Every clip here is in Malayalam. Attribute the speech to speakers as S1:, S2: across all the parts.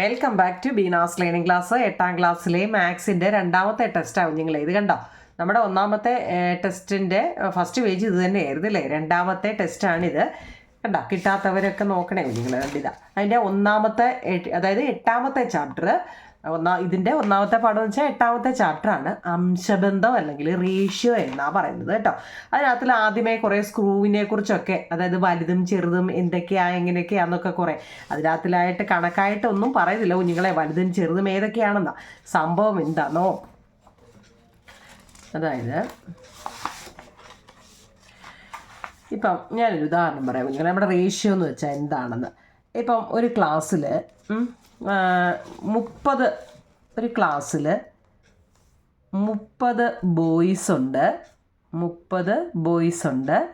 S1: Welcome back to Beena's learning class എട്ടാം ക്ലാസ്സിലെ മാത്സിന്റെ രണ്ടാമത്തെ ടെസ്റ്റാവും നിങ്ങൾ ഇത് കണ്ടോ? നമ്മുടെ ഒന്നാമത്തെ ടെസ്റ്റിന്റെ ഫസ്റ്റ് പേജ് ഇത് തന്നെയായിരുന്നു അല്ലേ? രണ്ടാമത്തെ ടെസ്റ്റാണിത് കണ്ടോ? കിട്ടാത്തവരൊക്കെ നോക്കണേ. നിങ്ങൾ കണ്ടിതാ. അതിന്റെ ഒന്നാമത്തെ അതായത് എട്ടാമത്തെ ചാപ്റ്റർ ഒന്നാ ഇതിന്റെ ഒന്നാമത്തെ പാഠം എന്ന് വെച്ചാൽ എട്ടാമത്തെ ചാപ്റ്ററാണ്. അംശബന്ധം അല്ലെങ്കിൽ റേഷ്യോ എന്നാ പറയുന്നത് കേട്ടോ. അതിനകത്തിൽ ആദ്യമേ കുറേ സ്ക്രൂവിനെ കുറിച്ചൊക്കെ അതായത് വലുതും ചെറുതും എന്തൊക്കെയാ എങ്ങനെയൊക്കെയാന്നൊക്കെ കുറേ. അതിനകത്തിലായിട്ട് കണക്കായിട്ടൊന്നും പറയുന്നില്ല കുഞ്ഞുങ്ങളെ. വലുതും ചെറുതും ഏതൊക്കെയാണെന്നാ? സംഭവം എന്താണോ അതായത് ഇപ്പം ഞാനൊരു ഉദാഹരണം പറയാം കുഞ്ഞുങ്ങളെ. നമ്മുടെ റേഷ്യോ എന്ന് വെച്ചാൽ എന്താണെന്ന്. ഇപ്പം ഒരു ക്ലാസ്സിൽ മുപ്പത് ഒരു ക്ലാസ്സിൽ മുപ്പത് ബോയ്സ് ഉണ്ട്. മുപ്പത് ബോയ്സ് ഉണ്ട്.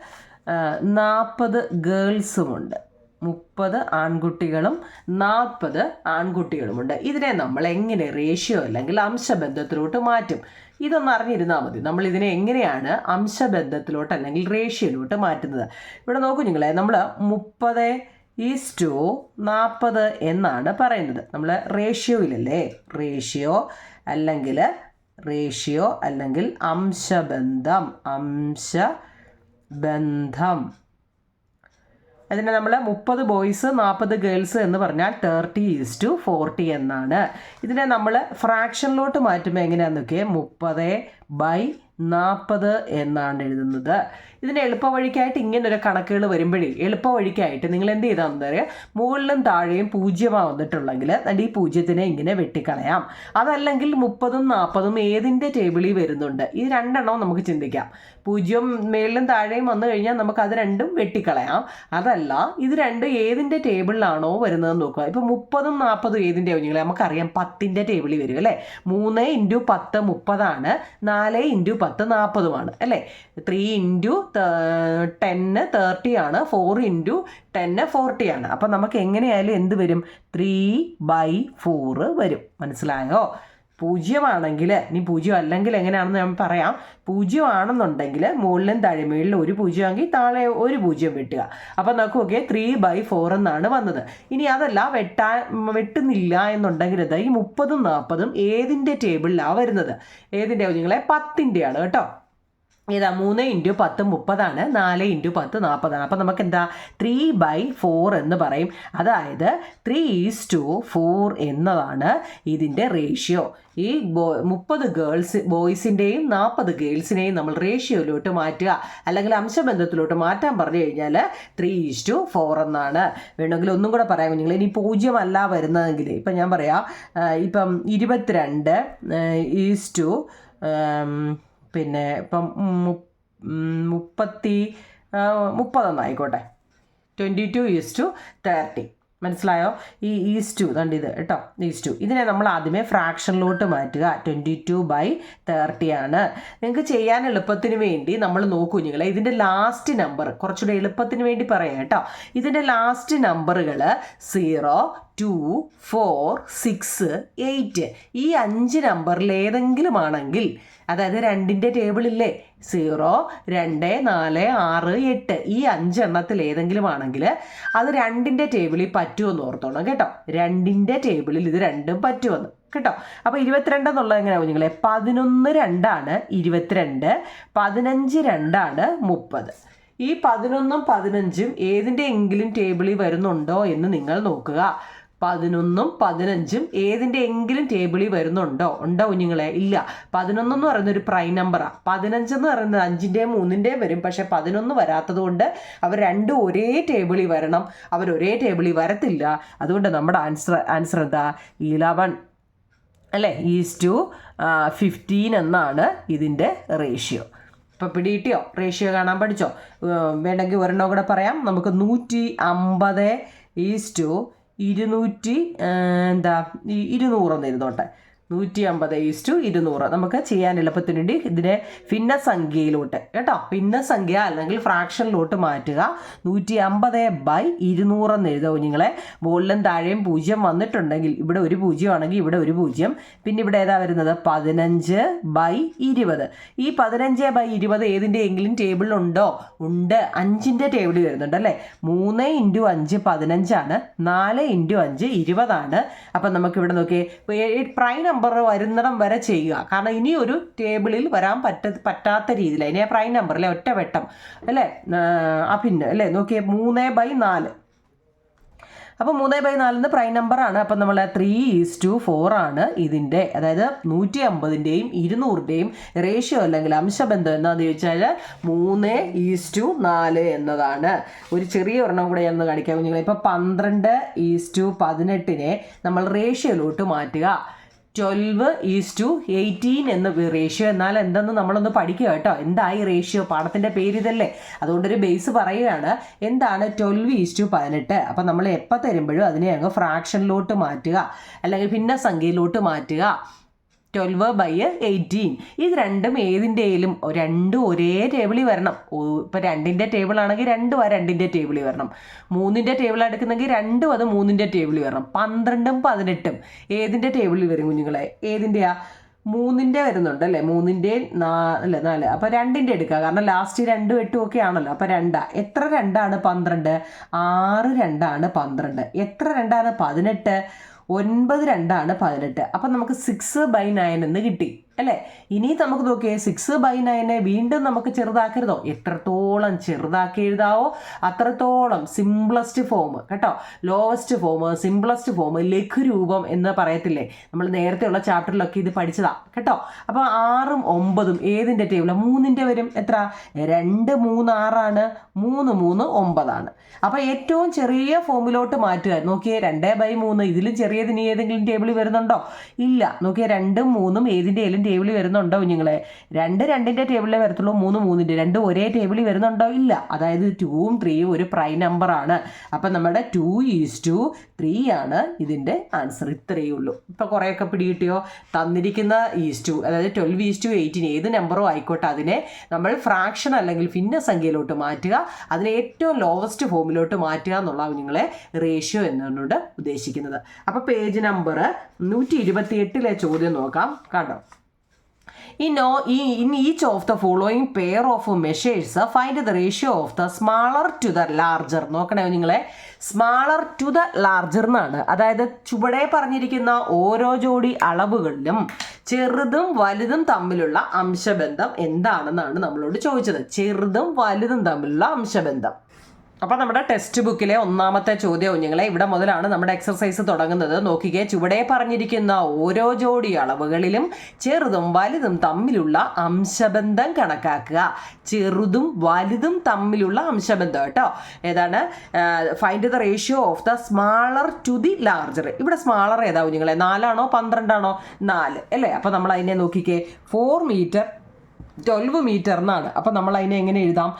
S1: നാൽപ്പത് ഗേൾസുമുണ്ട് മുപ്പത് ആൺകുട്ടികളും നാൽപ്പത് ആൺകുട്ടികളുമുണ്ട് ഇതിനെ നമ്മൾ എങ്ങനെ റേഷ്യോ അല്ലെങ്കിൽ അംശബന്ധത്തിലോട്ട് മാറ്റും? ഇതൊന്ന് അറിഞ്ഞിരുന്നാൽ മതി. നമ്മൾ ഇതിനെ എങ്ങനെയാണ് അംശബന്ധത്തിലോട്ട് അല്ലെങ്കിൽ റേഷ്യോയിലോട്ട് മാറ്റുന്നത്? ഇവിടെ നോക്കൂ നിങ്ങളെ നമ്മൾ മുപ്പത് ഈസ് ടു നാൽപ്പത് എന്നാണ് പറയുന്നത്. നമ്മൾ റേഷ്യോയിലല്ലേ റേഷ്യോ അല്ലെങ്കിൽ റേഷ്യോ അല്ലെങ്കിൽ അംശബന്ധം അംശബന്ധം. അതിനെ നമ്മൾ മുപ്പത് ബോയ്സ് നാൽപ്പത് ഗേൾസ് എന്ന് പറഞ്ഞാൽ തേർട്ടി ഈസ് ടു ഫോർട്ടി എന്നാണ്. ഇതിനെ നമ്മൾ ഫ്രാക്ഷനിലോട്ട് മാറ്റുമ്പോൾ എങ്ങനെയാണെന്നൊക്കെ മുപ്പത് ബൈ നാൽപ്പത് എന്നാണ് എഴുതുന്നത്. ഇതിന് എളുപ്പവഴിക്കായിട്ട് ഇങ്ങനൊരു കണക്കുകൾ വരുമ്പോഴേ എളുപ്പവഴിക്കായിട്ട് നിങ്ങൾ എന്ത് ചെയ്താൽ അറിയാം മുകളിലും താഴെയും പൂജ്യമാണ് വന്നിട്ടുണ്ടെങ്കിൽ അതിന്റെ ഈ പൂജ്യത്തിനെ ഇങ്ങനെ വെട്ടിക്കളയാം. അതല്ലെങ്കിൽ മുപ്പതും നാൽപ്പതും ഏതിന്റെ ടേബിളിൽ വരുന്നുണ്ട്? ഈ രണ്ടെണ്ണം നമുക്ക് ചിന്തിക്കാം. പൂജ്യം മേളിലും താഴെയും വന്നു കഴിഞ്ഞാൽ നമുക്ക് അത് രണ്ടും വെട്ടിക്കളയാം. അതല്ല ഇത് രണ്ടും ഏതിന്റെ ടേബിളിലാണോ വരുന്നതെന്ന് നോക്കുക. ഇപ്പോൾ മുപ്പതും നാൽപ്പതും ഏതിന്റെ കുഞ്ഞുങ്ങളെ നമുക്കറിയാം പത്തിന്റെ ടേബിളിൽ വരും അല്ലേ? മൂന്ന് ഇന്റു പത്ത് മുപ്പതാണ്. നാല് ഇന്റു പത്ത് നാൽപ്പതുമാണ് അല്ലേ? ത്രീ ഇന്റു ടെന്ന് തേർട്ടി ആണ് ഫോർ ഇന്റു ടെന്ന് ഫോർട്ടി ആണ്. അപ്പം നമുക്ക് എങ്ങനെയായാലും എന്ത് വരും? ത്രീ ബൈ ഫോറ് വരും. മനസ്സിലായോ? പൂജ്യമാണെങ്കിൽ ഇനി പൂജ്യം അല്ലെങ്കിൽ എങ്ങനെയാണെന്ന് ഞാൻ പറയാം. പൂജ്യമാണെന്നുണ്ടെങ്കിൽ മുകളിലും താഴ്മയിലും ഒരു പൂജ്യമാണെങ്കിൽ താഴെ ഒരു പൂജ്യം വെട്ടുക. അപ്പം നമുക്ക് ഓക്കെ ത്രീ ബൈ ഫോർ എന്നാണ് വന്നത്. ഇനി അതല്ല വെട്ടാൻ വെട്ടുന്നില്ല എന്നുണ്ടെങ്കിൽ ഈ മുപ്പതും നാൽപ്പതും ഏതിന്റെ ടേബിളിലാണ് വരുന്നത്? ഏതിന്റെ നിങ്ങളെ പത്തിന്റെയാണ് കേട്ടോ. ഏതാ മൂന്ന് ഇന്റു പത്ത് മുപ്പതാണ് നാല് ഇന്റു പത്ത് നാൽപ്പതാണ് അപ്പം നമുക്ക് എന്താ ത്രീ ബൈ ഫോർ എന്ന് പറയും. അതായത് ത്രീ ഈസ് ടു ഫോർ എന്നതാണ് ഇതിന്റെ റേഷ്യോ ഈ ബോ മുപ്പത് ഗേൾസ് ബോയ്സിന്റെയും നാൽപ്പത് ഗേൾസിനെയും നമ്മൾ റേഷ്യോയിലോട്ട് മാറ്റുക. അല്ലെങ്കിൽ അംശബന്ധത്തിലോട്ട് മാറ്റാൻ പറഞ്ഞു കഴിഞ്ഞാൽ ത്രീ ഈസ് ടു ഫോർ എന്നാണ്. വേണമെങ്കിൽ ഒന്നും കൂടെ പറയാം നിങ്ങൾ ഇനി പൂജ്യമല്ല വരുന്നതെങ്കിൽ ഇപ്പം ഞാൻ പറയാം. ഇപ്പം ഇരുപത്തിരണ്ട് ഈസ് ടു പിന്നെ ഇപ്പം മുപ്പത്തി ആ, മുപ്പതൊന്നായിക്കോട്ടെ. Twenty two is to thirty. മനസ്സിലായോ? ഈ ഈസ് ടു കണ്ട് ഇത് കേട്ടോ? Is to. ഇതിനെ നമ്മൾ ആദ്യമേ ഫ്രാക്ഷനിലോട്ട് മാറ്റുക. ട്വന്റി ടു ബൈ തേർട്ടി ആണ്. നിങ്ങൾക്ക് ചെയ്യാൻ എളുപ്പത്തിന് വേണ്ടി നമ്മൾ നോക്കൂ നിങ്ങൾ ഇതിന്റെ ലാസ്റ്റ് നമ്പർ കുറച്ചുകൂടെ എളുപ്പത്തിന് വേണ്ടി പറയാം കേട്ടോ. ഇതിന്റെ ലാസ്റ്റ് നമ്പറുകൾ zero two four six eight ഈ അഞ്ച് നമ്പറിൽ ഏതെങ്കിലും ആണെങ്കിൽ അതായത് രണ്ടിന്റെ ടേബിളില്ലേ സീറോ രണ്ട് നാല് ആറ് എട്ട്. ഈ അഞ്ചെണ്ണത്തിൽ ഏതെങ്കിലും ആണെങ്കിൽ അത് രണ്ടിന്റെ ടേബിളിൽ പറ്റുമെന്ന് ഓർത്തോണം കേട്ടോ. രണ്ടിന്റെ ടേബിളിൽ ഇത് രണ്ടും പറ്റുമെന്ന്. കേട്ടോ? അപ്പോൾ ഇരുപത്തിരണ്ട് എന്നുള്ളത് എങ്ങനെയാവും കുഞ്ഞുങ്ങളെ? പതിനൊന്ന് രണ്ടാണ് ഇരുപത്തിരണ്ട് പതിനഞ്ച് രണ്ടാണ് മുപ്പത്. ഈ പതിനൊന്നും പതിനഞ്ചും ഏതിന്റെ എങ്കിലും ടേബിളിൽ വരുന്നുണ്ടോ എന്ന് നിങ്ങൾ നോക്കുക. പതിനൊന്നും പതിനഞ്ചും ഏതിന്റെ എങ്കിലും ടേബിളിൽ വരുന്നുണ്ടോ? ഉണ്ടോ കുഞ്ഞുങ്ങളെ? ഇല്ല. പതിനൊന്നെന്ന് പറയുന്ന ഒരു പ്രൈം നമ്പറാണ് പതിനഞ്ചെന്ന് പറയുന്നത് അഞ്ചിന്റെയും മൂന്നിന്റെയും വരും. പക്ഷെ പതിനൊന്ന് വരാത്തത് കൊണ്ട് അവർ രണ്ടും ഒരേ ടേബിളിൽ വരണം. അവർ ഒരേ ടേബിളിൽ വരത്തില്ല. അതുകൊണ്ട് നമ്മുടെ ആൻസർ ആൻസർ എന്താ? ഇലവൻ അല്ലേ? ഈസ് ടു ഫിഫ്റ്റീൻ എന്നാണ് ഇതിന്റെ റേഷ്യോ. ഇപ്പോൾ പിടിയിട്ടിയോ റേഷ്യോ കാണാൻ പഠിച്ചോ? വേണമെങ്കിൽ ഒരെണ്ണം കൂടെ പറയാം. നമുക്ക് നൂറ്റി അമ്പത് ഈസ് ടു ഇരുന്നൂറ്റി എന്താ ഇരുന്നൂറ് ഒന്ന് ഇരുന്നോട്ടെ നൂറ്റി അമ്പത് ഈസ് ടു ഇരുന്നൂറ്. നമുക്ക് ചെയ്യാൻ എളുപ്പത്തിന് വേണ്ടി ഇതിനെ ഭിന്നസംഖ്യയിലോട്ട് കേട്ടോ? ഭിന്നസംഖ്യ അല്ലെങ്കിൽ ഫ്രാക്ഷനിലോട്ട് മാറ്റുക. നൂറ്റി അമ്പത് ബൈ ഇരുന്നൂറ് എന്ന് എഴുതുക. കുഞ്ഞുങ്ങളെ മുകളിലും താഴെയും പൂജ്യം വന്നിട്ടുണ്ടെങ്കിൽ ഇവിടെ ഒരു പൂജ്യം ആണെങ്കിൽ ഇവിടെ ഒരു പൂജ്യം. പിന്നെ ഇവിടെ ഏതാ വരുന്നത്? പതിനഞ്ച് ബൈ ഇരുപത്. ഈ പതിനഞ്ച് ബൈ ഇരുപത് ഏതിന്റെ എങ്കിലും ടേബിളിലുണ്ടോ ഉണ്ട്? അഞ്ചിന്റെ ടേബിൾ വരുന്നുണ്ട് അല്ലേ? മൂന്ന് ഇന്റു അഞ്ച് പതിനഞ്ചാണ്. നാല് ഇന്റു അഞ്ച് ഇരുപതാണ്. അപ്പം നമുക്കിവിടെ നോക്കിയേ നോക്കി പ്രൈം നമ്പർ വരുന്നിടം വരെ ചെയ്യുക. കാരണം ഇനി ഒരു ടേബിളിൽ വരാൻ പറ്റ പറ്റാത്ത രീതിയിൽ അതിനെ പ്രൈം നമ്പർ അല്ലേ ഒറ്റ വെട്ടം അല്ലേ? ആ പിന്നെ അല്ലേ? നോക്കിയേ മൂന്ന് ബൈ നാല്. അപ്പോൾ മൂന്ന് ബൈ നാലിന്ന് പ്രൈം നമ്പറാണ് അപ്പം നമ്മൾ ത്രീ ഈസ് ടു ഫോർ ആണ് ഇതിന്റെ അതായത് നൂറ്റി അമ്പതിന്റെയും ഇരുന്നൂറിന്റെയും റേഷ്യോ അല്ലെങ്കിൽ അംശബന്ധം എന്താണെന്ന് ചോദിച്ചാൽ മൂന്ന് ഈസ് ടു നാല് എന്നതാണ്. ഒരു ചെറിയ ഒരെണ്ണം കൂടെ ഞാൻ കാണിക്കാം കുഞ്ഞുങ്ങളെ. ഇപ്പോൾ പന്ത്രണ്ട് ഈസ് ടു പതിനെട്ടിനെ നമ്മൾ റേഷ്യോയിലോട്ട് മാറ്റുക. ട്വൽവ് ഈസ് ടു എയ്റ്റീൻ എന്ന റേഷ്യോ എന്നാൽ എന്തെന്ന് നമ്മളൊന്ന് പഠിക്കുക കേട്ടോ. എന്തായി റേഷ്യോ പാഠത്തിന്റെ പേര് ഇതല്ലേ? അതുകൊണ്ടൊരു ബേസ് പറയുകയാണ്. എന്താണ് ട്വൽവ് ഈസ് ടു പതിനെട്ട്? അപ്പം നമ്മൾ എപ്പോൾ തരുമ്പോഴും അതിനെ അങ്ങ് ഫ്രാക്ഷനിലോട്ട് മാറ്റുക. അല്ലെങ്കിൽ ഭിന്നസംഖ്യയിലോട്ട് മാറ്റുക. ട്വൽവ് ബൈ എയ്റ്റീൻ ഇത് രണ്ടും ഏതിന്റെയിലും രണ്ടും ഒരേ ടേബിളിൽ വരണം. ഇപ്പം രണ്ടിന്റെ ടേബിൾ ആണെങ്കിൽ രണ്ടും ആ രണ്ടിന്റെ ടേബിളിൽ വരണം. മൂന്നിന്റെ ടേബിൾ എടുക്കുന്നെങ്കിൽ രണ്ടും അത് മൂന്നിന്റെ ടേബിളിൽ വരണം. പന്ത്രണ്ടും പതിനെട്ടും ഏതിന്റെ ടേബിളിൽ വരും കുഞ്ഞുങ്ങളെ? ഏതിന്റെയാ മൂന്നിന്റെ വരുന്നുണ്ട് അല്ലേ? മൂന്നിന്റെ നാ അല്ലേ നാല്. അപ്പോൾ രണ്ടിന്റെ എടുക്കുക. കാരണം ലാസ്റ്റ് രണ്ടും എട്ടും ഒക്കെ ആണല്ലോ. അപ്പോൾ രണ്ടാ. എത്ര രണ്ടാണ് പന്ത്രണ്ട്? ആറ് രണ്ടാണ് പന്ത്രണ്ട്. എത്ര രണ്ടാണ് പതിനെട്ട്? ഒൻപത് രണ്ടാണ് പതിനെട്ട്. അപ്പം നമുക്ക് സിക്സ് ബൈ നയൻ എന്ന് കിട്ടി. അല്ലേ? ഇനി നമുക്ക് നോക്കിയേ സിക്സ് ബൈ നയനെ വീണ്ടും നമുക്ക് ചെറുതാക്കരുതോ? എത്രത്തോളം ചെറുതാക്കി എഴുതാവോ അത്രത്തോളം സിംപ്ലസ്റ്റ് ഫോം കേട്ടോ? ലോവസ്റ്റ് ഫോം സിംപ്ലസ്റ്റ് ഫോം ലഘുരൂപം എന്ന് പറയത്തില്ലേ? നമ്മൾ നേരത്തെയുള്ള ചാപ്റ്ററിലൊക്കെ ഇത് പഠിച്ചതാണ് കേട്ടോ? അപ്പോൾ ആറും ഒമ്പതും ഏതിന്റെ ടേബിളാണ് മൂന്നിന്റെ വരും എത്ര? രണ്ട് മൂന്ന് ആറാണ്. മൂന്ന് മൂന്ന് ഒമ്പതാണ്. അപ്പോൾ ഏറ്റവും ചെറിയ ഫോമിലോട്ട് മാറ്റുക. നോക്കിയേ രണ്ട് ബൈ മൂന്ന്. ഇതിലും ചെറിയതിന് ഏതെങ്കിലും ടേബിളിൽ വരുന്നുണ്ടോ? ഇല്ല. നോക്കിയേ രണ്ടും മൂന്നും ഏതിന്റെയും ടേബിളിൽ വരുന്നുണ്ടോ കുഞ്ഞുങ്ങളെ? രണ്ട് രണ്ടിന്റെ ടേബിളിലേ വരത്തുള്ളൂ. മൂന്ന് മൂന്നിന്റെ രണ്ടും ഒരേ ടേബിളിൽ വരുന്നുണ്ടോ ഇല്ല അതായത് ടൂവും ത്രീയും ഒരു പ്രൈം നമ്പറാണ് അപ്പം നമ്മുടെ ടു ഈസ് ടു ത്രീ ആണ് ഇതിന്റെ ആൻസർ ഇത്രയേ ഉള്ളൂ. ഇപ്പോൾ കുറേയൊക്കെ പിടികിട്ടിയോ? തന്നിരിക്കുന്ന ഈസ് ടു അതായത് ട്വൽവ് ഈസ് ടു എയ്റ്റീൻ ഏത് നമ്പറും ആയിക്കോട്ടെ അതിനെ നമ്മൾ ഫ്രാക്ഷൻ അല്ലെങ്കിൽ ഭിന്ന സംഖ്യയിലോട്ട് മാറ്റുക. അതിനെ ഏറ്റവും ലോവസ്റ്റ് ഫോമിലോട്ട് മാറ്റുക എന്നുള്ള നിങ്ങളെ റേഷ്യോ എന്നതുകൊണ്ട് ഉദ്ദേശിക്കുന്നത്. അപ്പോൾ പേജ് നമ്പർ നൂറ്റി ഇരുപത്തി എട്ടിലെ ചോദ്യം നോക്കാം. കണ്ടോ? ഈ നോ ഈ in each of the following pair of measures find the ratio of the smaller to the larger നോക്കണേ നിങ്ങളെ. സ്മാളർ ടു ദ ലാർജർ എന്നാണ് അതായത് ചുവടെ പറഞ്ഞിരിക്കുന്ന ഓരോ ജോഡി അളവുകളിലും ചെറുതും വലുതും തമ്മിലുള്ള അംശബന്ധം എന്താണെന്നാണ് നമ്മളോട് ചോദിച്ചത്. ചെറുതും വലുതും തമ്മിലുള്ള അംശബന്ധം. അപ്പോൾ നമ്മുടെ ടെക്സ്റ്റ് ബുക്കിലെ ഒന്നാമത്തെ ചോദ്യം കുഞ്ഞുങ്ങളെ ഇവിടെ മുതലാണ് നമ്മുടെ എക്സർസൈസ് തുടങ്ങുന്നത്. നോക്കിക്കേ ചുവടെ പറഞ്ഞിരിക്കുന്ന ഓരോ ജോഡി അളവുകളിലും ചെറുതും വലുതും തമ്മിലുള്ള അംശബന്ധം കണക്കാക്കുക. ചെറുതും വലുതും തമ്മിലുള്ള അംശബന്ധം കേട്ടോ. ഏതാണ്? Find the ratio of the smaller to the larger ഇവിടെ സ്മാളർ ഏതാ കുഞ്ഞുങ്ങളെ? നാലാണോ? പന്ത്രണ്ടാണോ? നാല്. അല്ലേ? അപ്പോൾ നമ്മൾ അതിനെ നോക്കിക്കേ ഫോർ മീറ്റർ ട്വൽവ് മീറ്റർ എന്നാണ്. അപ്പം നമ്മൾ അതിനെ എങ്ങനെ എഴുതാം?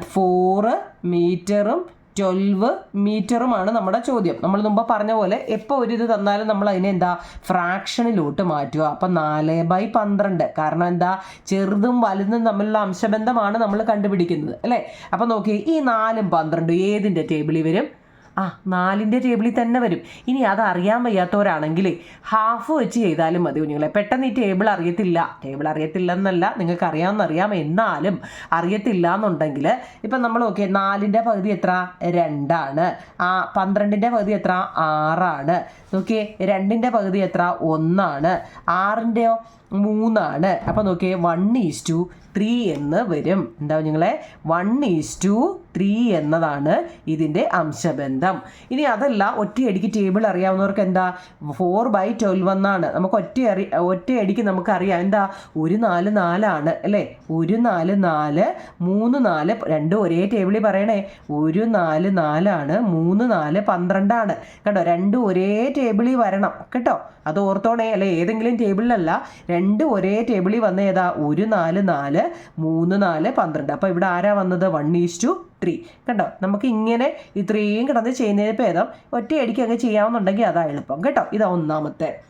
S1: ഫോറ് മീറ്ററും ട്വൽവ് മീറ്ററുമാണ് നമ്മുടെ ചോദ്യം. നമ്മൾ മുമ്പ് പറഞ്ഞ പോലെ എപ്പോൾ ഒരു ഇത് തന്നാലും നമ്മൾ അതിനെ എന്താ ഫ്രാക്ഷനിലോട്ട് മാറ്റുക. അപ്പം നാല് ബൈ പന്ത്രണ്ട്. കാരണം എന്താ ചെറുതും വലുതും തമ്മിലുള്ള അംശബന്ധമാണ് നമ്മൾ കണ്ടുപിടിക്കുന്നത്. അല്ലേ? അപ്പം നോക്കി ഈ നാലും പന്ത്രണ്ടും ഏതിന്റെ ടേബിളിൽ വരും? ആ നാലിന്റെ ടേബിളിൽ തന്നെ വരും. ഇനി അത് അറിയാൻ വയ്യാത്തവരാണെങ്കിൽ ഹാഫ് വെച്ച് ചെയ്താലും മതി കുഞ്ഞുങ്ങളെ. പെട്ടെന്ന് ഈ ടേബിൾ അറിയത്തില്ല. ടേബിൾ അറിയത്തില്ല എന്നല്ല നിങ്ങൾക്ക് അറിയാമെന്നറിയാം എന്നാലും അറിയത്തില്ല എന്നുണ്ടെങ്കിൽ ഇപ്പം നമ്മൾ ഓക്കെ നാലിന്റെ പകുതി എത്ര? രണ്ടാണ്. ആ പന്ത്രണ്ടിന്റെ പകുതി എത്ര? ആറാണ്. നോക്കിയേ രണ്ടിന്റെ പകുതി എത്ര? ഒന്നാണ്. ആറിന്റെയോ മൂന്നാണ്. അപ്പോൾ നോക്കിയേ വൺ ഈസ് ടു ത്രീ എന്ന് വരും. എന്താ നിങ്ങളെ? വൺ ഈസ് ടു ത്രീ എന്നതാണ് ഇതിന്റെ അംശബന്ധം. ഇനി അതല്ല ഒറ്റയടിക്ക് ടേബിൾ അറിയാവുന്നവർക്ക് എന്താ? ഫോർ ബൈ ട്വൽവ് എന്നാണ്. നമുക്ക് ഒറ്റ അറി ഒറ്റയടിക്ക് നമുക്കറിയാം എന്താ? ഒരു നാല് നാലാണ് അല്ലേ? ഒരു നാല് നാല് മൂന്ന് നാല് രണ്ടും ഒരേ ടേബിളിൽ പറയണേ. ഒരു നാല് നാലാണ് മൂന്ന് നാല് പന്ത്രണ്ടാണ്. കേട്ടോ രണ്ടും ഒരേ ടേബിളിൽ വരണം. കേട്ടോ? അത് ഓർത്തോണേ അല്ലെ ഏതെങ്കിലും ടേബിളിലല്ല രണ്ട് ഒരേ ടേബിളിൽ വന്ന ഏതാ ഒരു നാല് നാല് മൂന്ന് നാല് പന്ത്രണ്ട്. അപ്പോൾ ഇവിടെ ആരാ വന്നത്? One is to three. കണ്ടോ? നമുക്ക് ഇങ്ങനെ ഇത്രയും കിടന്ന് ചെയ്യുന്നതിന് ഭേദം ഒറ്റയടിക്ക് അങ്ങ് ചെയ്യാവുന്നുണ്ടെങ്കിൽ അതാ എളുപ്പം. കേട്ടോ? ഇതാ ഒന്നാമത്തെ.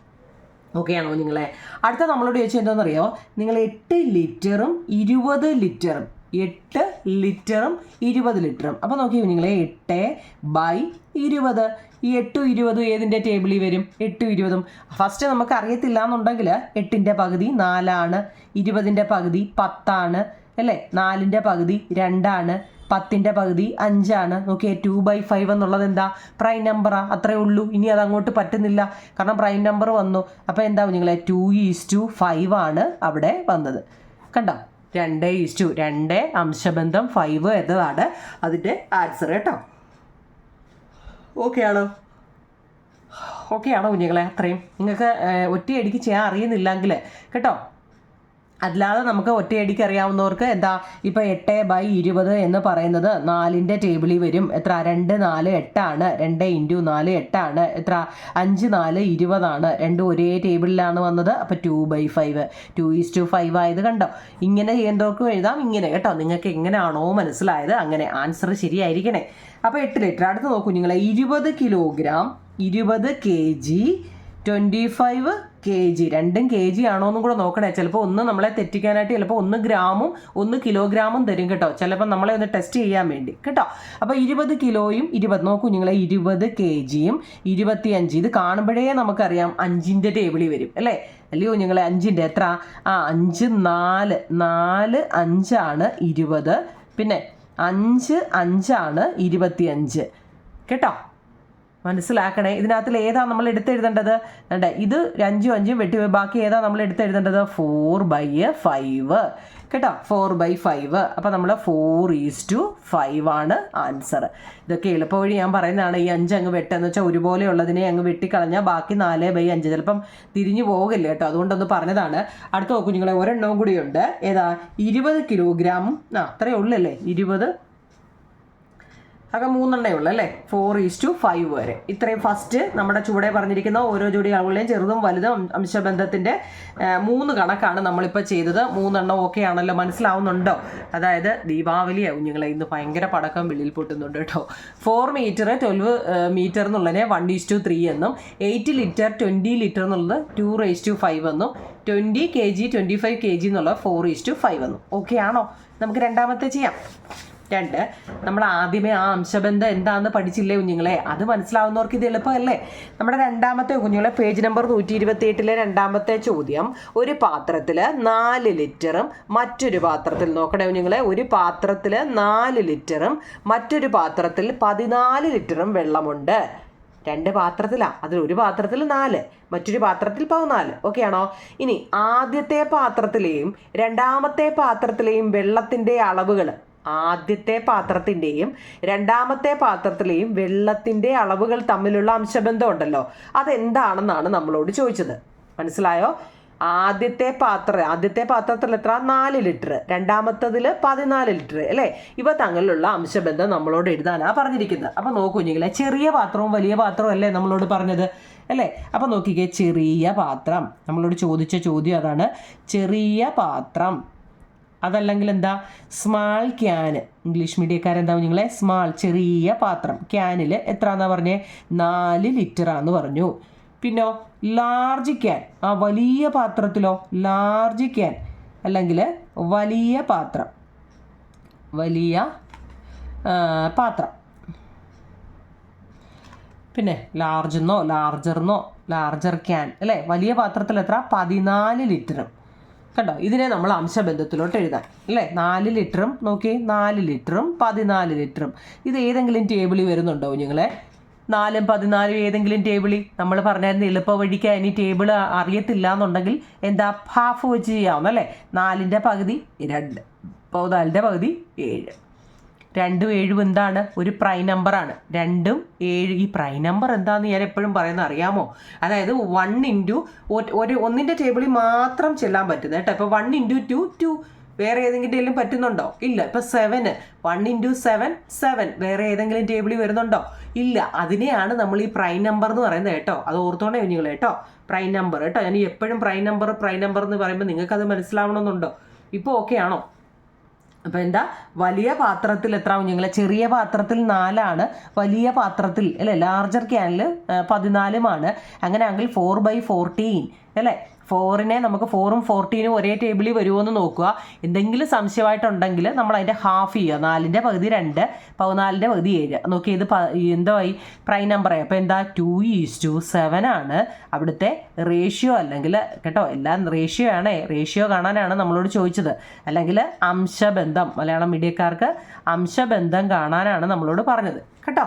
S1: ഓക്കെ ആണോ നിങ്ങളെ? അടുത്ത നമ്മളോട് ചോദിച്ചാൽ എന്താണെന്നറിയോ? നിങ്ങൾ എട്ട് ലിറ്ററും ഇരുപത് ലിറ്ററും എട്ട് ലിറ്ററും ഇരുപത് ലിറ്ററും. അപ്പോൾ നോക്കിയോ നിങ്ങളെ എട്ട് ബൈ ഇരുപത്. ഈ എട്ടും ഇരുപതും ഏതിന്റെ ടേബിളിൽ വരും? എട്ടും ഇരുപതും. ഫസ്റ്റ് നമുക്ക് അറിയത്തില്ല എന്നുണ്ടെങ്കിൽ എട്ടിന്റെ പകുതി നാലാണ് ഇരുപതിന്റെ പകുതി പത്താണ് അല്ലേ? നാലിന്റെ പകുതി രണ്ടാണ് പത്തിന്റെ പകുതി അഞ്ചാണ്. നോക്കിയേ ടു ബൈ ഫൈവ് എന്നുള്ളത് എന്താ? പ്രൈം നമ്പറാ അത്രേ ഉള്ളൂ. ഇനി അത് അങ്ങോട്ട് പറ്റുന്നില്ല. കാരണം പ്രൈം നമ്പർ വന്നു. അപ്പോൾ എന്താ നിങ്ങളെ ടു ഈസ് ടു ഫൈവ് ആണ് അവിടെ വന്നത്. കണ്ടോ? രണ്ട് ഈസ് ടു രണ്ട് അംശബന്ധം ഫൈവ് എന്നതാണ് അതിന്റെ ആൻസർ കേട്ടോ. ഓക്കെ ആണോ? ഓക്കെ ആണോ കുഞ്ഞുങ്ങളെ? അത്രയും. നിങ്ങൾക്ക് ഒറ്റയടിക്ക് ചെയ്യാൻ അറിയുന്നില്ലെങ്കിൽ കേട്ടോ. അല്ലാതെ നമുക്ക് ഒറ്റയടിക്ക് അറിയാവുന്നവർക്ക് എന്താ ഇപ്പം എട്ട് ബൈ ഇരുപത് എന്ന് പറയുന്നത് നാലിന്റെ ടേബിളിൽ വരും. എത്ര? രണ്ട് നാല് എട്ടാണ്. രണ്ട് ഇന്റു നാല് എട്ടാണ്. എത്ര? അഞ്ച് നാല് ഇരുപതാണ്. രണ്ടും ഒരേ ടേബിളിലാണ് വന്നത്. അപ്പോൾ two by five two is to five ആയത് കണ്ടോ? ഇങ്ങനെ ചെയ്യുന്നവർക്കും എഴുതാം. ഇങ്ങനെ കേട്ടോ. നിങ്ങൾക്ക് എങ്ങനെയാണോ മനസ്സിലായത്. അങ്ങനെ ആൻസർ ശരിയായിരിക്കണേ. അപ്പോൾ എട്ട് ലിറ്റർ അടുത്ത് നോക്കൂ നിങ്ങളെ. ഇരുപത് കിലോഗ്രാം ഇരുപത് K G twenty five K G രണ്ടും കെ ജി ആണോ എന്നും കൂടെ നോക്കണേ. ചിലപ്പോൾ ഒന്ന് നമ്മളെ തെറ്റിക്കാനായിട്ട് ചിലപ്പോൾ ഒന്ന് ഗ്രാമും ഒന്ന് കിലോഗ്രാമും തരും കേട്ടോ. ചിലപ്പോൾ നമ്മളെ ഒന്ന് ടെസ്റ്റ് ചെയ്യാൻ വേണ്ടി. കേട്ടോ? അപ്പോൾ ഇരുപത് കിലോയും ഇരുപത് നോക്കൂ നിങ്ങളെ ഇരുപത് കെ ജിയും ഇരുപത്തി അഞ്ച് ഇത് കാണുമ്പോഴേ നമുക്കറിയാം അഞ്ചിന്റെ ടേബിളിൽ വരും. അല്ലേ? അല്ലയോ നിങ്ങളെ അഞ്ചിന്റെ എത്ര? ആ അഞ്ച് നാല്. നാല് അഞ്ചാണ് ഇരുപത്. പിന്നെ അഞ്ച് അഞ്ചാണ് ഇരുപത്തിയഞ്ച്. കേട്ടോ? മനസ്സിലാക്കണേ. ഇതിനകത്തിൽ ഏതാ നമ്മൾ എടുത്തെഴുതേണ്ടത്? വേണ്ട ഇത് അഞ്ചും അഞ്ചും വെട്ടി ബാക്കി ഏതാ നമ്മൾ എടുത്തെഴുതേണ്ടത്? ഫോർ ബൈ ഫൈവ് കേട്ടോ? ഫോർ ബൈ ഫൈവ് അപ്പോൾ നമ്മൾ ഫോർ ഈസ് ടു ഫൈവ് ആണ് ആൻസർ ഇതൊക്കെ എളുപ്പവഴി ഞാൻ പറയുന്നതാണ്. ഈ അഞ്ച് അങ്ങ് വെട്ടെന്ന് വെച്ചാൽ ഒരുപോലെ ഉള്ളതിനെ അങ്ങ് വെട്ടിക്കളഞ്ഞാൽ ബാക്കി നാല് ബൈ അഞ്ച്. ചിലപ്പം തിരിഞ്ഞു പോകില്ല കേട്ടോ? അതുകൊണ്ടൊന്ന് പറഞ്ഞതാണ്. അടുത്ത കുഞ്ഞുങ്ങളെ ഒരെണ്ണവും കൂടിയുണ്ട് ഏതാ? ഇരുപത് കിലോഗ്രാമും ആ അത്രയേ ഉള്ളല്ലേ? ഇരുപത് ആകെ മൂന്നെണ്ണേ ഉള്ളൂ അല്ലേ? ഫോർ ഈസ് ടു ഫൈവ് വരെ. ഇത്രയും ഫസ്റ്റ് നമ്മുടെ ചുവടെ പറഞ്ഞിരിക്കുന്ന ഓരോ ജോഡി അളവുകളെയും ചെറുതും വലുതും അംശബന്ധത്തിന്റെ മൂന്ന് കണക്കാണ് നമ്മളിപ്പോൾ ചെയ്തത്. മൂന്നെണ്ണം ഓക്കെ ആണല്ലോ മനസ്സിലാവുന്നുണ്ടോ? അതായത് ദീപാവലിയാണ് കുഞ്ഞുങ്ങളെ ഇന്ന് ഭയങ്കര പടക്കം വെളിയിൽ പൊട്ടുന്നുണ്ട് കേട്ടോ. ഫോർ മീറ്റർ ട്വൽവ് മീറ്റർ എന്നുള്ളതിനെ വൺ ഈസ് ടു ത്രീ എന്നും എയ്റ്റ് ലിറ്റർ ട്വന്റി ലിറ്റർ എന്നുള്ളത് ടു റേസ് ടു ഫൈവ് എന്നും twenty K G twenty five K G എന്നുള്ളത് ഫോർ ഈസ് ടു ഫൈവ് എന്നും. ഓക്കെ ആണോ? നമുക്ക് രണ്ടാമത്തെ ചെയ്യാം. രണ്ട് നമ്മൾ ആദ്യമേ ആ അംശബന്ധം എന്താണെന്ന് പഠിച്ചില്ലേ കുഞ്ഞുങ്ങളെ? അത് മനസ്സിലാവുന്നവർക്ക് ഇത് എളുപ്പമല്ലേ? നമ്മുടെ രണ്ടാമത്തെ കുഞ്ഞുങ്ങളെ പേജ് നമ്പർ നൂറ്റി ഇരുപത്തി എട്ടിലെ രണ്ടാമത്തെ ചോദ്യം ഒരു പാത്രത്തിൽ നാല് ലിറ്ററും മറ്റൊരു പാത്രത്തിൽ നോക്കണേ കുഞ്ഞുങ്ങളെ ഒരു പാത്രത്തിൽ നാല് ലിറ്ററും മറ്റൊരു പാത്രത്തിൽ പതിനാല് ലിറ്ററും വെള്ളമുണ്ട്. രണ്ട് പാത്രത്തിലാണ് അതിൽ ഒരു പാത്രത്തിൽ നാല് മറ്റൊരു പാത്രത്തിൽ പതിനാല് ഓക്കെ ആണോ? ഇനി ആദ്യത്തെ പാത്രത്തിലെയും രണ്ടാമത്തെ പാത്രത്തിലെയും വെള്ളത്തിന്റെ അളവുകൾ ആദ്യത്തെ പാത്രത്തിന്റെയും രണ്ടാമത്തെ പാത്രത്തിലെയും വെള്ളത്തിന്റെ അളവുകൾ തമ്മിലുള്ള അംശബന്ധം ഉണ്ടല്ലോ അതെന്താണെന്നാണ് നമ്മളോട് ചോദിച്ചത്. മനസ്സിലായോ? ആദ്യത്തെ പാത്രം ആദ്യത്തെ പാത്രത്തിൽ എത്ര? നാല് ലിറ്റർ. രണ്ടാമത്തതിൽ പതിനാല് ലിറ്റർ അല്ലേ? ഇവ തങ്ങളിലുള്ള അംശബന്ധം നമ്മളോട് എഴുതാനാ പറഞ്ഞിരിക്കുന്നത്. അപ്പം നോക്കൂ കുഞ്ഞുങ്ങളെ ചെറിയ പാത്രവും വലിയ പാത്രവും അല്ലേ നമ്മളോട് പറഞ്ഞത് അല്ലേ? അപ്പം നോക്കിക്കേ ചെറിയ പാത്രം. നമ്മളോട് ചോദിച്ച ചോദ്യം അതാണ് ചെറിയ പാത്രം. അതല്ലെങ്കിൽ എന്താ? സ്മാൾ ക്യാന് ഇംഗ്ലീഷ് മീഡിയക്കാരെന്താവും നിങ്ങളെ? സ്മാൾ ചെറിയ പാത്രം. ക്യാനിൽ എത്ര എന്നാ പറഞ്ഞേ? നാല് ലിറ്ററാന്ന് പറഞ്ഞു. പിന്നോ? ലാർജ് ക്യാൻ ആ വലിയ പാത്രത്തിലോ? ലാർജ് ക്യാൻ അല്ലെങ്കിൽ വലിയ പാത്രം. വലിയ പാത്രം. പിന്നെ ലാർജെന്നോ ലാർജർന്നോ ലാർജർ ക്യാൻ അല്ലേ? വലിയ പാത്രത്തിൽ എത്ര? പതിനാല് ലിറ്ററും കണ്ടോ? ഇതിനെ നമ്മൾ അംശബന്ധത്തിലോട്ട് എഴുതാം. അല്ലേ? നാല് ലിറ്ററും നോക്കി നാല് ലിറ്ററും പതിനാല് ലിറ്ററും. ഇത് ഏതെങ്കിലും ടേബിളിൽ വരുന്നുണ്ടോ നിങ്ങളെ നാലും പതിനാലും ഏതെങ്കിലും ടേബിളിൽ? നമ്മൾ പറഞ്ഞായിരുന്നു എളുപ്പ വഴിക്ക് ഇനി ടേബിൾ അറിയത്തില്ല എന്നുണ്ടെങ്കിൽ എന്താ ഹാഫ് വെച്ച് ചെയ്യാവുന്നല്ലേ നാലിന്റെ പകുതി രണ്ട്. പതിനാലിന്റെ പകുതി ഏഴ്. രണ്ടും ഏഴും എന്താണ്? ഒരു പ്രൈം നമ്പറാണ് രണ്ടും ഏഴ് ഈ പ്രൈം നമ്പർ എന്താണെന്ന് ഞാൻ എപ്പോഴും പറയുന്നത് അറിയാമോ? അതായത് വൺ ഇന്റു ഒരു ഒന്നിന്റെ ടേബിളിൽ മാത്രം ചെല്ലാൻ പറ്റുന്നത് കേട്ടോ. ഇപ്പോൾ വൺ ഇന്റു ടു ടു വേറെ ഏതെങ്കിലും പറ്റുന്നുണ്ടോ? ഇല്ല. ഇപ്പോൾ സെവന് വൺ ഇന്റു സെവൻ സെവൻ വേറെ ഏതെങ്കിലും ടേബിളിൽ വരുന്നുണ്ടോ? ഇല്ല. അതിനെയാണ് നമ്മൾ ഈ പ്രൈം നമ്പർ എന്ന് പറയുന്നത് കേട്ടോ. അത് ഓർത്തോണേ കുഞ്ഞുങ്ങൾ കേട്ടോ. പ്രൈം നമ്പർ കേട്ടോ. ഞാൻ എപ്പോഴും പ്രൈം നമ്പർ പ്രൈം നമ്പർ എന്ന് പറയുമ്പോൾ നിങ്ങൾക്കത് മനസ്സിലാവണമെന്നുണ്ടോ? ഇപ്പോൾ ഓക്കെ ആണോ? അപ്പോൾ എന്താ? വലിയ പാത്രത്തിൽ എത്ര കുഞ്ഞുങ്ങളെ ചെറിയ പാത്രത്തിൽ നാലാണ് വലിയ പാത്രത്തിൽ അല്ലേ? ലാർജർ ക്യാനിൽ പതിനാലുമാണ്. അങ്ങനെയാണെങ്കിൽ ഫോർ ബൈ ഫോർട്ടീൻ അല്ലേ? ഫോറിനെ നമുക്ക് ഫോറും ഫോർട്ടീനും ഒരേ ടേബിളിൽ വരുമോ എന്ന് നോക്കുക. എന്തെങ്കിലും സംശയമായിട്ടുണ്ടെങ്കിൽ നമ്മൾ അതിന്റെ ഹാഫ് ചെയ്യുക. നാലിന്റെ പകുതി രണ്ട് പതിനാലിന്റെ പകുതി ഏഴ്. നോക്കി ഇത് എന്തോ ആയി പ്രൈം നമ്പറായി അപ്പോൾ എന്താ? ടു ഈസ് ടു സെവൻ ആണ് അവിടുത്തെ റേഷ്യോ അല്ലെങ്കിൽ കേട്ടോ എല്ലാം റേഷ്യോ ആണേ. റേഷ്യോ കാണാനാണ് നമ്മളോട് ചോദിച്ചത്. അല്ലെങ്കിൽ അംശബന്ധം മലയാളം മീഡിയക്കാർക്ക് അംശബന്ധം കാണാനാണ് നമ്മളോട് പറഞ്ഞത്. കേട്ടോ?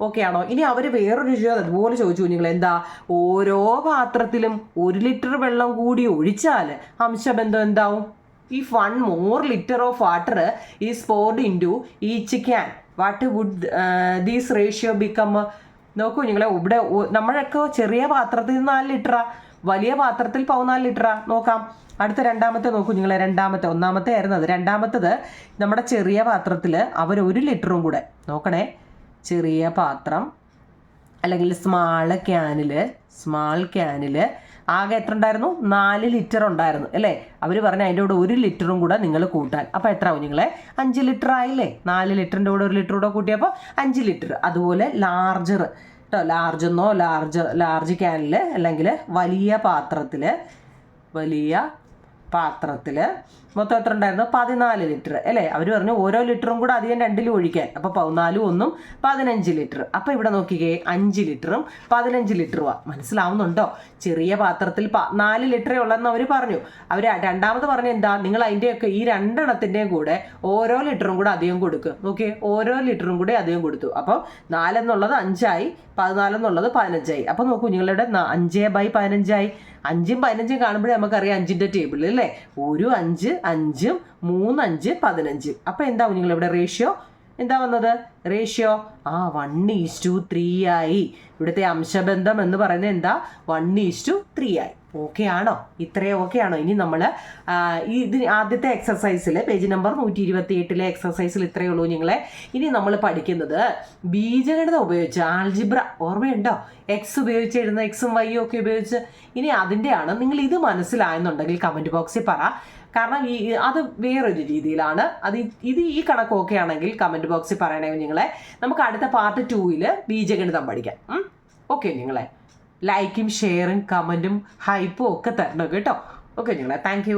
S1: ഓക്കെ ആണോ ഇനി അവർ വേറൊരു ചോദ്യം അതുപോലെ ചോദിച്ചു. കുഞ്ഞുങ്ങൾ എന്താ ഓരോ പാത്രത്തിലും ഒരു ലിറ്റർ വെള്ളം കൂടി ഒഴിച്ചാൽ അംശബന്ധം എന്താവും? ഈ one more litre of water is poured in to each can what would these ratio become നോക്കൂ നിങ്ങളെ ഇവിടെ നമ്മളൊക്കെ ചെറിയ പാത്രത്തിൽ നാല് ലിറ്ററാ വലിയ പാത്രത്തിൽ പതിനാല് ലിറ്ററാ. നോക്കാം. അടുത്ത രണ്ടാമത്തെ നോക്കൂ നിങ്ങളെ രണ്ടാമത്തെ. ഒന്നാമത്തെ ആയിരുന്നത് രണ്ടാമത്തത് നമ്മുടെ ചെറിയ പാത്രത്തിൽ അവർ ഒരു ലിറ്ററും കൂടെ. നോക്കണേ. ചെറിയ പാത്രം അല്ലെങ്കിൽ സ്മാൾ ക്യാനിൽ സ്മാൾ ക്യാനിൽ ആകെ എത്ര ഉണ്ടായിരുന്നു? നാല് ലിറ്റർ ഉണ്ടായിരുന്നു അല്ലേ? അവർ പറഞ്ഞു അതിന്റെ കൂടെ ഒരു ലിറ്ററും കൂടെ നിങ്ങൾ കൂട്ടാൻ. അപ്പോൾ എത്ര ആവും നിങ്ങളെ? അഞ്ച് ലിറ്റർ ആയില്ലേ? നാല് ലിറ്ററിന്റെ കൂടെ ഒരു ലിറ്റർ കൂടെ കൂട്ടിയപ്പോൾ അഞ്ച് ലിറ്റർ അതുപോലെ ലാർജർ കേട്ടോ ലാർജെന്നോ ലാർജ് ലാർജ് ക്യാനിൽ അല്ലെങ്കിൽ വലിയ പാത്രത്തിൽ വലിയ പാത്രത്തിൽ മൊത്തം എത്ര ഉണ്ടായിരുന്നു പതിനാല് ലിറ്റർ. അല്ലേ? അവർ പറഞ്ഞു ഓരോ ലിറ്ററും കൂടെ അധികം രണ്ടിലും ഒഴിക്കാൻ. അപ്പോൾ പതിനാലും ഒന്നും പതിനഞ്ച് ലിറ്റർ. അപ്പോൾ ഇവിടെ നോക്കിക്കേ അഞ്ച് ലിറ്ററും പതിനഞ്ച് ലിറ്ററുമാണ് മനസ്സിലാവുന്നുണ്ടോ? ചെറിയ പാത്രത്തിൽ നാല് ലിറ്ററേ ഉള്ളെന്ന് അവർ പറഞ്ഞു. അവർ രണ്ടാമത് പറഞ്ഞ എന്താ? നിങ്ങൾ അതിന്റെയൊക്കെ ഈ രണ്ടെണ്ണത്തിന്റെയും കൂടെ ഓരോ ലിറ്ററും കൂടെ അധികം കൊടുക്കുക നോക്കിയേ ഓരോ ലിറ്ററും കൂടെ അധികം കൊടുത്തു. അപ്പോൾ നാലെന്നുള്ളത് അഞ്ചായി പതിനാലെന്നുള്ളത് പതിനഞ്ചായി. അപ്പോൾ നോക്കൂ നിങ്ങളുടെ അഞ്ച് ബൈ പതിനഞ്ചായി. അഞ്ചും പതിനഞ്ചും കാണുമ്പോഴേ നമുക്കറിയാം അഞ്ചിന്റെ ടേബിളിൽ അല്ലേ? ഒരു അഞ്ച് അഞ്ചും മൂന്നഞ്ച് പതിനഞ്ച്. അപ്പോൾ എന്താ നിങ്ങൾ ഇവിടെ റേഷ്യോ എന്താ വന്നത്? റേഷ്യോ ആ വൺ ഈസ് ടു ത്രീ ആയി. ഇവിടുത്തെ അംശബന്ധം എന്ന് പറയുന്നത് എന്താ? വൺ ഈസ് ടു ത്രീ ആയി. ഓക്കെ ആണോ? ഇത്രയും ഓക്കെ ആണോ? ഇനി നമ്മൾ ഈ ഇത് ആദ്യത്തെ എക്സസൈസിൽ പേജ് നമ്പർ നൂറ്റി ഇരുപത്തി എട്ടിലെ എക്സസൈസിൽ ഇത്രയേ ഉള്ളൂ നിങ്ങളെ. ഇനി നമ്മൾ പഠിക്കുന്നത് ബീജഗണിതം ഉപയോഗിച്ച് ആൾജിബ്ര ഓർമ്മയുണ്ടോ? എക്സ് ഉപയോഗിച്ച് എഴുതുന്ന എക്സും വൈയും ഒക്കെ ഉപയോഗിച്ച്. ഇനി അതിന്റെയാണ് നിങ്ങൾ ഇത് മനസ്സിലായെന്നുണ്ടെങ്കിൽ കമന്റ് ബോക്സിൽ പറ. കാരണം ഈ അത് വേറൊരു രീതിയിലാണ്. അത് ഇത് ഈ കണക്ക് ഓക്കെ ആണെങ്കിൽ കമന്റ് ബോക്സിൽ പറയണേ നിങ്ങളെ. നമുക്ക് അടുത്ത പാർട്ട് ടൂവിൽ ബീജഗണിതം പഠിക്കാം. ഓക്കെ നിങ്ങളെ. ലൈക്കും ഷെയറും കമന്റും ഹൈപ്പും ഒക്കെ തരണം കേട്ടോ. ഓക്കെ നിങ്ങളെ. താങ്ക്